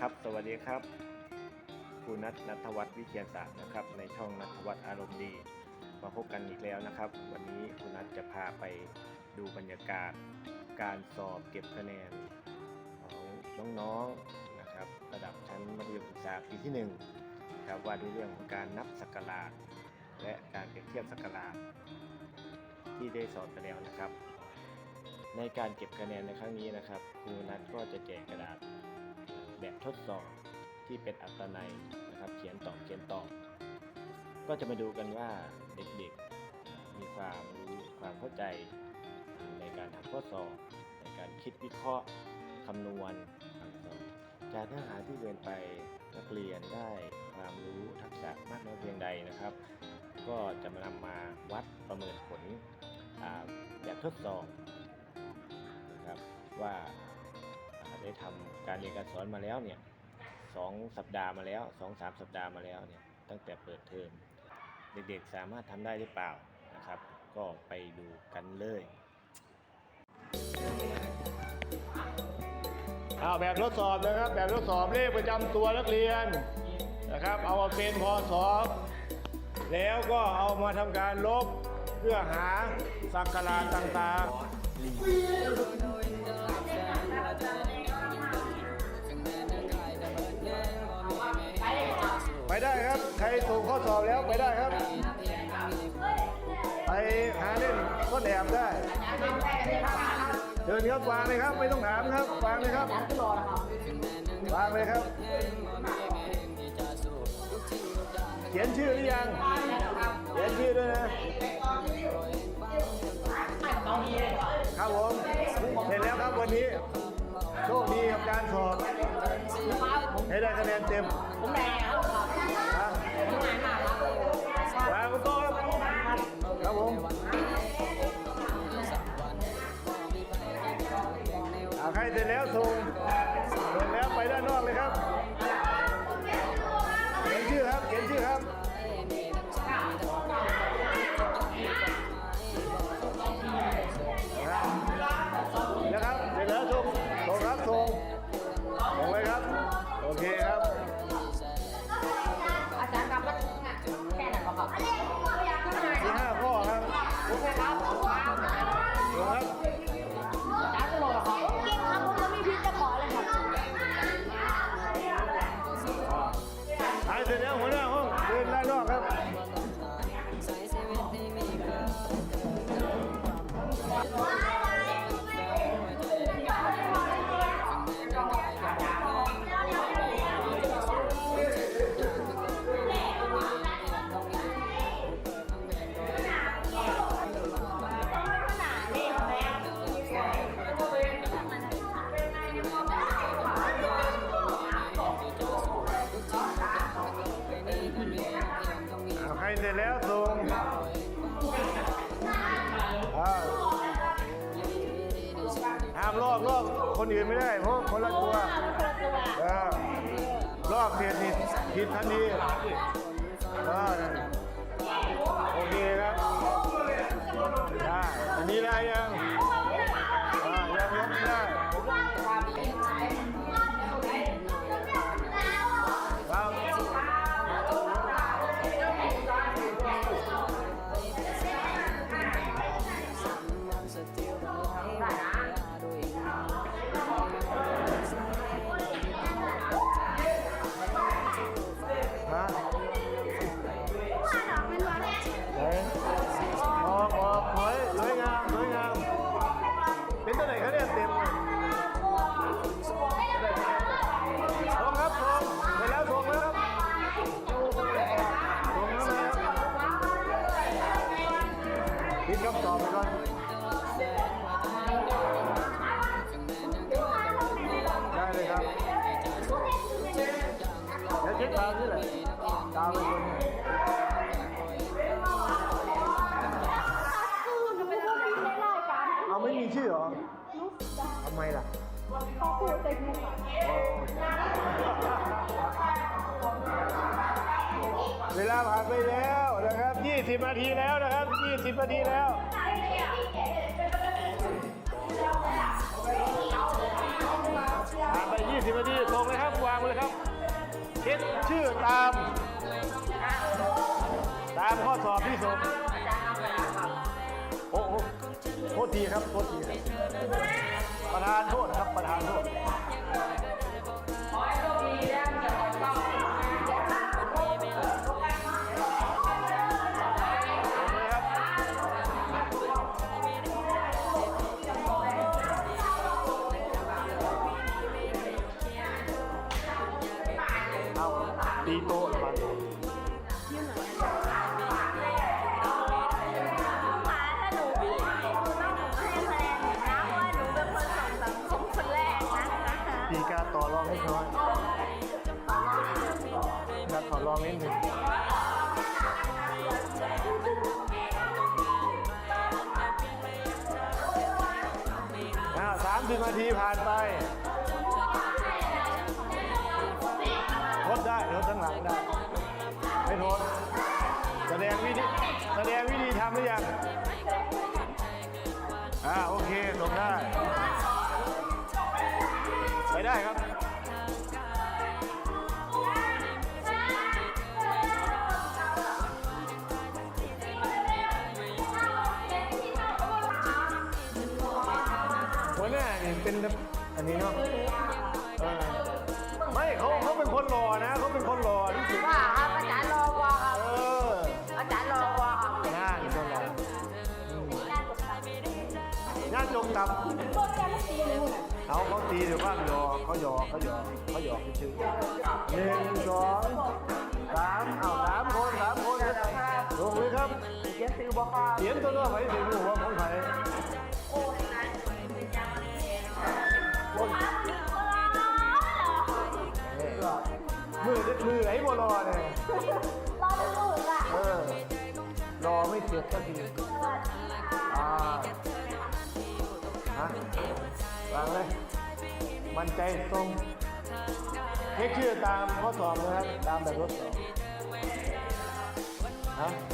ครับ สวัสดีครับครูนัทนัทวัฒน์วิเชียรศาสตร์นะครับ ในช่องนัทวัฒน์อารมณ์ดี มาพบกันอีกแล้วนะครับ วันนี้ครูนัทจะพาไปดูบรรยากาศการสอบเก็บคะแนนของน้องๆนะครับ ระดับชั้นมัธยมศึกษาปีที่หนึ่งครับว่าด้วยเรื่องของการนับสักการและการเปรียบเทียบสักการที่ได้สอบไปแล้วนะครับ ในการเก็บคะแนนในครั้งนี้นะครับครูนัทก็จะแจกกระดาษ แบบทดสอบที่เป็นอัตนัยนะครับ เขียนตอบเขียนตอบ ก็จะมาดูกันว่าเด็กๆ มีความรู้ความเข้าใจในการทำข้อสอบ ในการคิดวิเคราะห์คำนวณจากเนื้อหาที่เรียนไปนักเรียนได้ความรู้ทักษะมากน้อยเพียงใดนะครับ ก็จะมานำมาวัดประเมินผลแบบทดสอบนะครับว่า ได้ทำการเรียนการสอนมาแล้วเนี่ยสองสัปดาห์มาแล้วสองสามสัปดาห์มาแล้วเนี่ยตั้งแต่เปิดเทอมเด็กๆสามารถทำได้หรือเปล่านะครับ ก็ไปดูกันเลยเอาแบบทดสอบนะครับ แบบทดสอบเลขประจำตัวนักเรียนนะครับ เอามาเป็นพอสอบแล้วก็เอามาทำการลบเพื่อหาสักการะต่างๆ ไปได้ครับ ใครส่งข้อสอบแล้วไปได้ครับ ไปหาเล่นก็แอบได้เดินครับวางเลยครับ ไม่ต้องถามครับวางเลยครับวางเลยครับ เขียนชื่อหรือยัง เขียนชื่อด้วยนะ ครับผมเสร็จแล้วครับวันนี้ โชคดีกับการสอบ ให้ได้คะแนนเต็มผมแดงครับครับผมงานมากครับวางบนโต๊ะครับครับผมเอาใครเสร็จแล้วส่งส่งแล้วไปด้านนอกเลยครับ ดู ลอกลอกคนอื่นไม่ได้ เพราะคนละตัวเออลอกเสียผิดผิดทันทีเออโอเคครับได้อันนี้ได้ยัง แล้วเหละตามไปคนเนี่ยคือหนเป็นผู้พิษในรายการเอาไม่มีชื่อเหรอทำไมล่ะเขาพูดเต็มเลยค่ะเวลาผ่านไปแล้วนะครับ 20 นาทีแล้วนะครับ 20 นาทีแล้วผ่านไป 20 นาทีส่งเลยครับ วางเลยครับ คิดชื่อตาม ตามข้อสอบที่ส่งโอ้โหโทษทีครับโทษทีครับประธานโทษครับประธานโทษ ตีโต๊ะมาหมาถ้าหนูผิดครูต้องหนูให้คะแนนหนูนะเพราะว่าหนูเป็นคนส่งสังคมคนแรกนะนะคะตีการต่อรองให้น้อยการต่อรองนิดหนึ่งอ่าสามสิบนาทีผ่านไป หลังได้ ไม่โทดแสดงวิธีแสดงวิธีทำหรือยัง อ่าโอเคส่งได้ ไปได้ครับ หัวหน้านี่เป็นอันนี้เนาะเออ ไม่เขาเขาเป็นคนหล่อนะเขาเป็นคนหล่อที่สุดว่าครับอาจารย์รอวอครับเอออาจารย์รอวอครับน้านี่คนหล่อน้าจงดำโดนแกไม่ตีเลยเขาเขาตีหรือว่าหยอกเขาหยอกเขาหยอกเขาหยอกชื่อหนึ่งสองสามเอาสามคนสามคนลงเลยครับเขียนซื้อบอกครับเขียนตัวเลือกไปถึงหัวของใคร มือมือไอ้บัวรอเนี่ยรอดูหนูอะเออรอไม่เสร็จสักทีอ่าฮะวางเลยมั่นใจตรงเช็คชื่อตามข้อสอบนะครับ ตามแบบทดสอบฮะเออ